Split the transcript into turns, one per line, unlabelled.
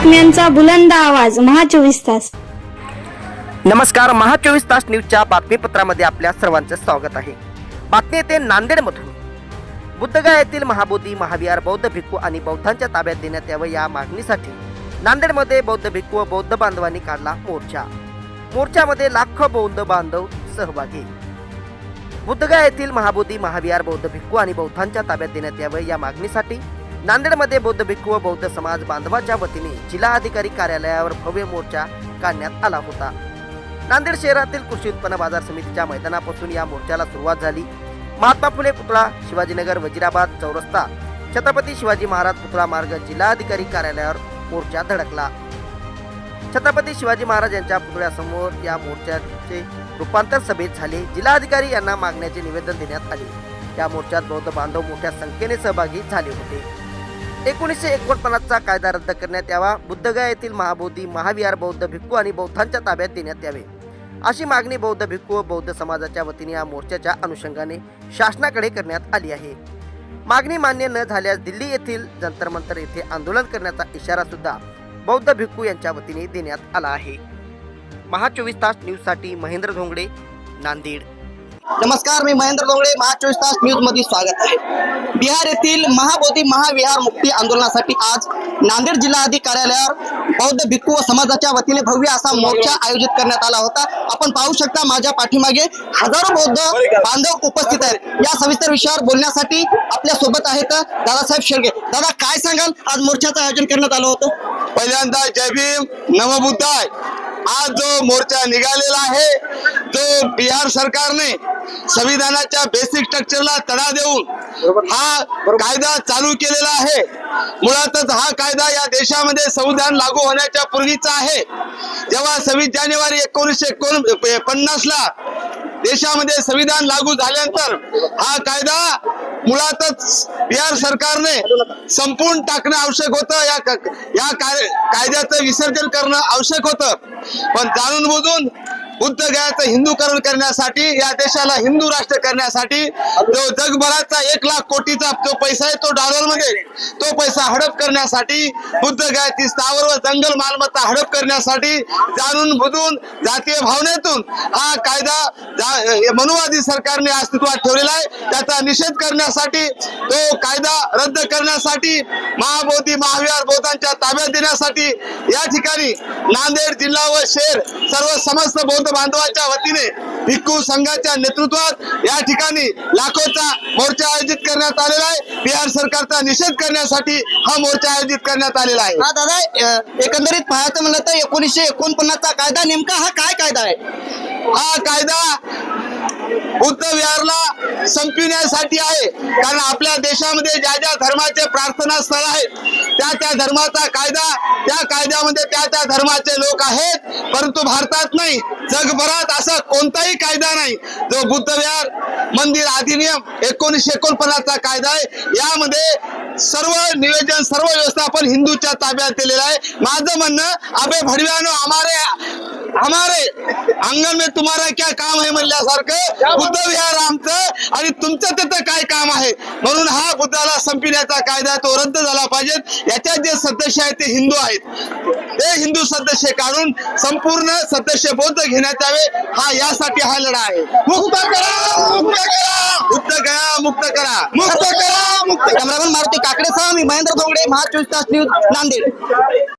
बातम्यांचा बुलंद आवाज महा चोवीस तास.
नमस्कार महा चोवीस तास न्यूजच्या बातमीपत्रामध्ये आपल्या सर्वांचं स्वागत आहे. बातमी येते नांदेडमधून. बुद्धगा येथील महाबोधी महाविहार बौद्ध भिक्खू आणि बौद्धांच्या ताब्यात देण्यात यावं या मागणीसाठी नांदेडमध्ये बौद्ध भिक्खू व बौद्ध बांधवांनी काढला मोर्चा. मोर्चामध्ये लाखो बौद्ध बांधव सहभागी. बुद्धगा येथील महाबोधी महाविहार बौद्ध भिक्खू आणि बौद्धांच्या ताब्यात देण्यात यावं या मागणीसाठी नांदेडमध्ये बौद्ध भिक्खू व बौद्ध समाज बांधवाच्या वतीने जिल्हाधिकारी कार्यालयावर भव्य मोर्चा काढण्यात आला होता. नांदेड शहरातील कृषी उत्पन्न बाजार समितीच्या मैदानापासून या मोर्चाला सुरुवात झाली. महात्मा फुले पुतळा शिवाजीनगर वजिराबाद चौरस्ता छत्रपती शिवाजी महाराज पुतळा मार्ग जिल्हाधिकारी कार्यालयावर मोर्चा धडकला. छत्रपती शिवाजी महाराज यांच्या पुतळ्यासमोर या मोर्चाचे रूपांतर सभेत झाले. जिल्हाधिकारी यांना मागण्याचे निवेदन देण्यात आले. या मोर्चात बौद्ध बांधव मोठ्या संख्येने सहभागी झाले होते. एकोणीसशे एकोणपन्नासचा कायदा रद्द करण्यात यावा. बुद्धगया येथील महाबोधी महाविहार बौद्ध भिक्खू आणि बौद्धांच्या ताब्यात देण्यात यावे. अशी मागणी बौद्ध भिक्खू व बौद्ध समाजाच्या वतीने या मोर्चाच्या अनुषंगाने शासनाकडे करण्यात आली आहे. मागणी मान्य न झाल्यास दिल्ली येथील जंतर मंतर येथे आंदोलन करण्याचा इशारा सुद्धा बौद्ध भिक्खू यांच्या वतीने देण्यात आला आहे. महा चोवीस तास न्यूजसाठी महेंद्र धोंगडे नांदेड.
नमस्कार मी महेंद्र डोंगळे महा चोवीस तास न्यूजमध्ये स्वागत आहे. बिहार येथील महाबोधी महाविहार मुक्ती आंदोलनासाठी आज नांदेड जिल्हाधिकारी कार्यालयावर बौद्ध भिक्खू व समाजाच्या वतीने भव्य असा मोर्चा आयोजित करण्यात आला होता. आपण पाहू शकता माझ्या पाठीमागे हजारो बौद्ध बांधव उपस्थित आहेत. या सविस्तर विषयावर बोलण्यासाठी आपल्यासोबत आहेत दादासाहेब शेळगे दादा काय सांगाल? आज मोर्चाचं आयोजन करण्यात आलं होतं.
पहिल्यांदा जय भीम नमबुद्धाय आज जो मोर्चा निघालेला आहे बिहार सरकारने संविधानाच्या बेसिक स्ट्रक्चरला तडा देऊन हा कायदा चालू केलेला आहे. मुळातच हा कायदा या देशामध्ये संविधान लागू होण्याच्या पूर्वीचा आहे. जेव्हा सव्वीस जानेवारी एकोणीसशे एकोण पन्नास ला देशामध्ये संविधान लागू झाल्यानंतर हा कायदा मुळातच बिहार सरकारने संपूर्ण टाकणं आवश्यक होतं. या या काय- कायद्याचं विसर्जन करणं आवश्यक होतं. पण जाणून बुजून उद्योगाचं हिंदूकरण करण्यासाठी या देशाला हिंदू राष्ट्र करण्यासाठी जो जगभराचा एक लाख कोटीचा जो पैसा आहे तो डॉलरमध्ये तो पैसा हडप करण्यासाठी उद्योगाची स्थावर व जंगल मालमत्ता हडप करण्यासाठी जाणून बुजून जातीय भावनेतून हा कायदा मनुवादी सरकारने अस्तित्वात ठेवलेला आहे. त्याचा निषेध करण्यासाठी तो कायदा रद्द करण्यासाठी महाबोधी महाविहार बौद्धांच्या ताब्यात देण्यासाठी या ठिकाणी नांदेड जिल्हा व शहर सर्व समस्त बौद्ध बांधवाच्या वतीने भिक्खू संघाच्या नेतृत्वात या ठिकाणी लाखोचा मोर्चा आयोजित करण्यात आलेला आहे. बिहार सरकारचा निषेध करण्यासाठी हा मोर्चा आयोजित करण्यात आलेला आहे.
हा दादा एकंदरीत पाहायचं म्हणलं तर एकोणीसशे एकोणपन्नासचा कायदा नेमका हा काय कायदा आहे?
हा कायदा बुद्ध विहारला संपविण्यासाठी आहे. कारण आपल्या देशामध्ये ज्या ज्या धर्माचे प्रार्थना स्थळ आहेत त्या त्या धर्माचा कायदा त्या कायद्यामध्ये त्या त्या धर्माचे लोक आहेत परंतु भारतात नाही. जगभरात असा कोणताही कायदा नाही. जो बुद्ध विहार मंदिर अधिनियम एकोणीसशे एकोणपन्नासचा कायदा आहे. यामध्ये सर्व नियोजन सर्व व्यवस्थापन हिंदूच्या ताब्यात दिलेलं आहे. माझं म्हणणं अबे भडव्यानो हमारे हमारे अंगण में क्या काम आहे म्हणल्यासारखं बुद्ध विहार आमचं आणि तुमचं तिथं काय काम आहे? म्हणून हा बुद्धाला संपविण्याचा कायदा तो रद्द झाला पाहिजे. याच्यात जे सदस्य आहेत ते हिंदू आहेत. ते हिंदू सदस्य काढून संपूर्ण सदस्य बौद्ध घेण्यात यावे. हा यासाठी हा लढा आहे. मुक्त करा मुक्त करा. मुक्त करा मुक्त करा. मुक्त करा मुक्त
कॅमेरामॅन मारुती काकडेसह मी महेंद्र धोंगडे महा चोवीस तास न्यूज नांदेड.